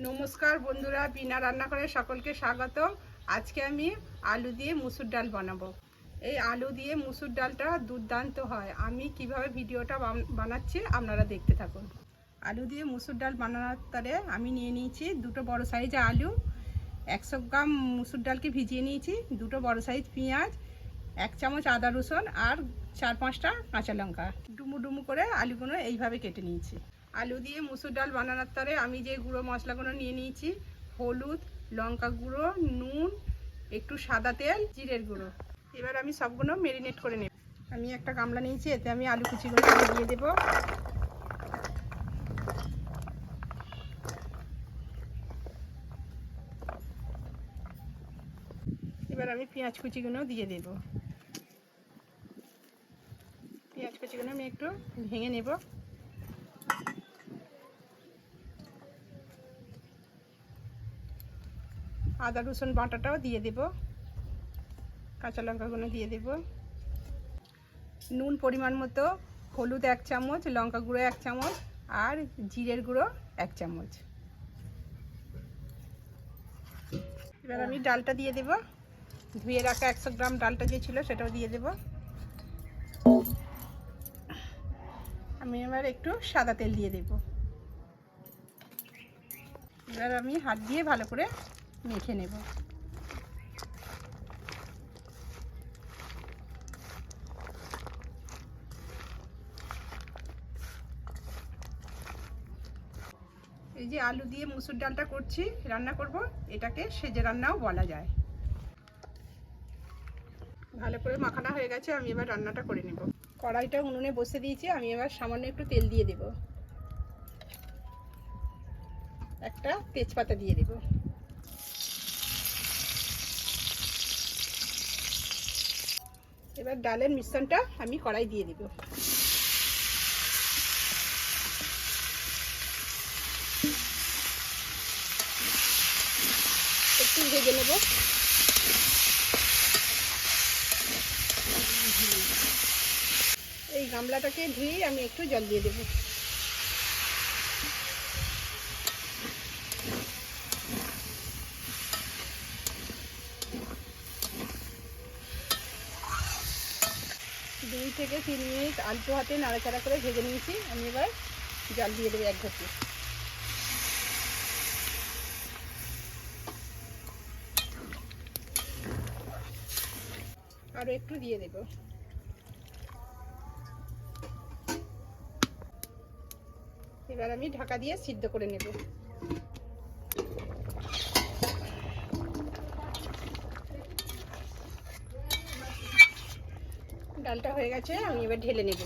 নমস্কার বন্ধুরা, বিনা রান্না করে সকলকে স্বাগত আজকে আমি আলু দিয়ে মুসুর ডাল বানাবো। এই আলু দিয়ে মুসুর ডালটা দুর্দান্ত হয়। আমি কীভাবে ভিডিওটা বান- বানাচ্ছি আপনারা দেখতে থাকুন। আলু দিয়ে মুসুর ডাল বানানোর তারে আমি নিয়ে নিয়েছি দুটো বড় সাইজের আলু। একশো গ্রাম মুসুর ডালকে ভিজিয়ে নিয়েছি, দুটো বড় সাইজ পেঁয়াজ, এক চামচ আদা রসুন আর চার পাঁচটা কাঁচা লঙ্কা। ডুমু ডুমু করে আলুগুলো এইভাবে কেটে নিয়েছি। আলু দিয়ে মুসুর ডাল বানানোর তরে আমি যে গুঁড়ো মশলাগুলো নিয়ে নিয়েছি, হলুদ, লঙ্কা গুঁড়ো, নুন, একটু সাদা তেল, জিরের গুঁড়ো। এবার আমি সবগুলো মেরিনেট করে নেব। আমি একটা গামলা নিয়েছি, এতে আমি আলু কুচিগুলো দিয়ে দেবো। এবার আমি পেঁয়াজ কুচিগুলো দিয়ে দেব। পেঁয়াজ কুচিগুলো আমি একটু ভেঙে নেব। আদা, রসুন বাটাটাও দিয়ে দেব। কাঁচা লঙ্কাগুলো দিয়ে দেব। নুন পরিমাণ মতো, হলুদ এক চামচ, লঙ্কা গুঁড়ো এক চামচ, আর জিরের গুঁড়ো এক চামচ। এবার আমি ডালটা দিয়ে দেব। ধুয়ে রাখা একশো গ্রাম ডালটা যে ছিল সেটাও দিয়ে দেব। আমি এবার একটু সাদা তেল দিয়ে দেব। এবার আমি হাত দিয়ে ভালো করে মেখে নেব। এই যে আলু দিয়ে মুসুর ডালটা করছি, রান্না করব। এটাকে সেজে রান্নাও বলা যায়। ভালো করে মাখানা হয়ে গেছে, আমি এবার রান্নাটা করে নেব। কড়াইটা উনুনে বসে দিয়েছি, আমি এবার সামান্য একটু তেল দিয়ে দেব। একটা তেজপাতা দিয়ে দেব। এবার ডালের মিশ্রণটা আমি কড়াই দিয়ে দিব। একটু ভেজে নেব। এই গামলাটাকে ধুয়ে আমি একটু জল দিয়ে দেবো। দুই থেকে তিন মিনিট আলতো হাতে নাড়াচাড়া করে ভেজে নিয়েছি। আমি এবার জল দিয়ে দেবো এক ঘটি। আরও একটু দিয়ে দেব। এবার আমি ঢাকা দিয়ে সিদ্ধ করে নেব। ডালটা হয়ে গেছে আমি এবার ঢেলে নেব।